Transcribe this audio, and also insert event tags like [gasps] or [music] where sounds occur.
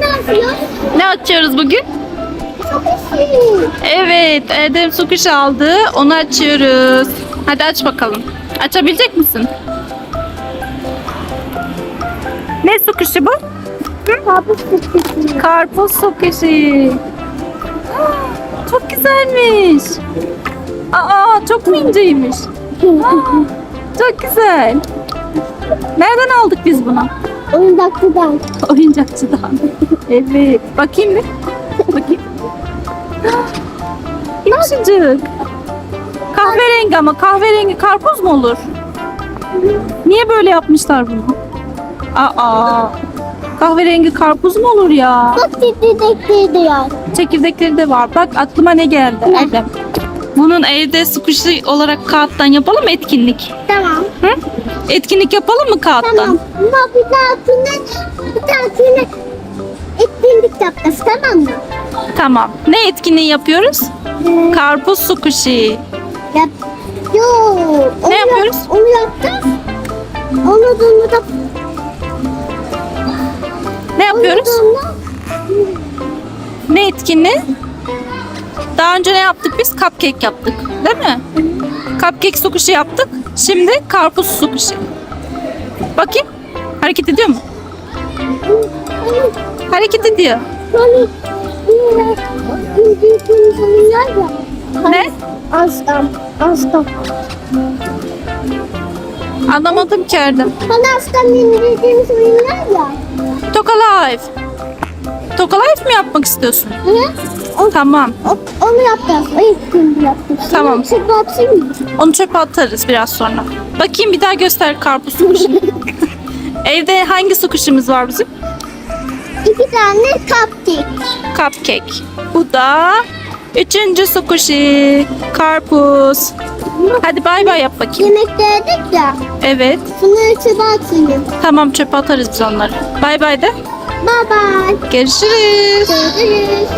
Ne yapıyoruz? Ne açıyoruz bugün? İyi. Evet, Erdem su kuşu aldı. Onu açıyoruz. Hadi aç bakalım. Açabilecek misin? Ne su kuşu bu? Tutuyor. Karpuz su kuşu. [gasps] Çok güzelmiş. Aa, çok mu inceymiş? [laughs] Çok güzel. Nereden aldık biz bunu? Oyuncakçıdan. [laughs] Oyuncakçıdan. evet. Bakayım bir. Bakayım. [gasps] Yumuşacık. Kahverengi ama kahverengi karpuz mu olur? Niye böyle yapmışlar bunu? Aa. Kahverengi karpuz mu olur ya? Çok titriyecekti diyor. Çekirdekleri de var. Bak aklıma ne geldi Ne? Erdem. Bunun evde sıkışlı olarak kağıttan yapalım mı etkinlik? Tamam. Hı? Etkinlik yapalım mı kağıttan? Tamam. Ama bir dahakine, bir dahakine etkinlik yapacağız tamam mı? Tamam. Ne etkinliği yapıyoruz? Ee, Karpuz su kuşu. yap. Yo. onu Ne yap- yapıyoruz? Onu yapacağız. Onu da onu da Ne yapıyoruz? onu da- Ne etkinliği? Daha önce ne yaptık biz? Cupcake yaptık. Değil mi? Cupcake su kuşu yaptık. Şimdi karpuz su kuşu. Bakayım. Hareket ediyor mu? Hareket ediyor. Ne? Aslan, aslan. Anlamadım ki Erdem. Hani aslan bildiğimiz oyunlar ya. Toka Life. Toka Life mi yapmak istiyorsun? Hı? Tamam. o, onu yapacağız. O etkinliği yapacağız. Tamam. Şimdi atayım mı? Onu çöpe atarız biraz sonra. Bakayım bir daha göster karpuz su kuşu. [laughs] Evde hangi su kuşumuz var bizim? İki tane cupcake. Cupcake. Bu da üçüncü su kuşu. Karpuz. Hadi bay bay yap bakayım. Yemek yedik ya. Evet. Şunu çöpe atayım. Tamam çöpe atarız biz onları. Bay bay de. Bye bye. Görüşürüz. Görüşürüz.